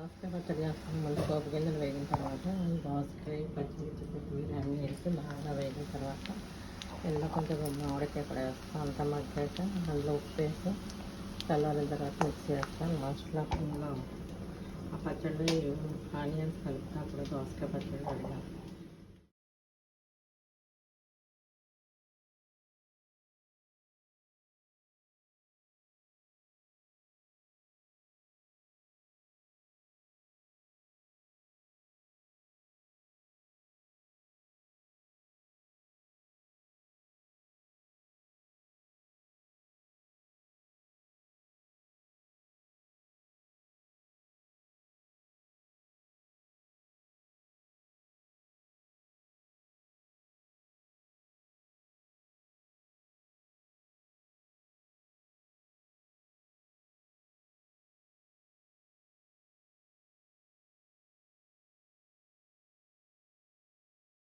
దోసకాయ పచ్చడి చేస్తాం మళ్ళీ పోపు గింజలు వేగిన తర్వాత దోసకాయ పచ్చిమిర్చి కొత్తిమీర అన్నీ వేసి బాగా వేగిన తర్వాత ఇందులో కొంచెం మామిడికాయ కూడా వేస్తాం. అంత మగ్గాక అందులో ఉప్పు వేసి చల్లారిన తర్వాత మిక్స్ చేస్తాను లాస్ట్లో ఆ పచ్చడి ఆనియన్స్ కలుపుతా. అప్పుడు దోసకాయ పచ్చడి రెడీ